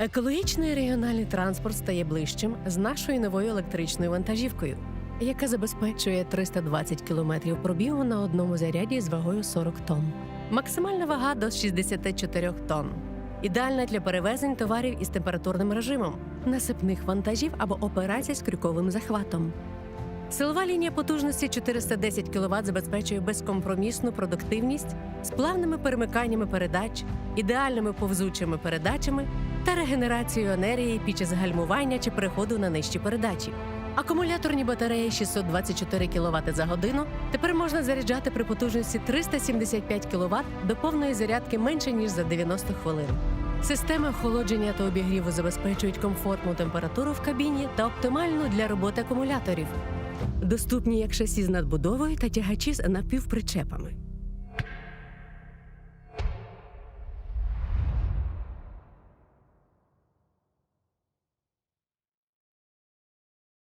Екологічний регіональний транспорт стає ближчим з нашою новою електричною вантажівкою, яка забезпечує 320 кілометрів пробігу на одному заряді з вагою 40 тонн. Максимальна вага до 64 тонн. Ідеальна для перевезень товарів із температурним режимом, насипних вантажів або операцій з крюковим захватом. Силова лінія потужності 410 кВт забезпечує безкомпромісну продуктивність з плавними перемиканнями передач, ідеальними повзучими передачами та регенерацією енергії під час гальмування чи переходу на нижчі передачі. Акумуляторні батареї 624 кВт за годину тепер можна заряджати при потужності 375 кВт до повної зарядки менше ніж за 90 хвилин. Системи охолодження та обігріву забезпечують комфортну температуру в кабіні та оптимальну для роботи акумуляторів. Доступні як шасі з надбудовою та тягачі з напівпричепами.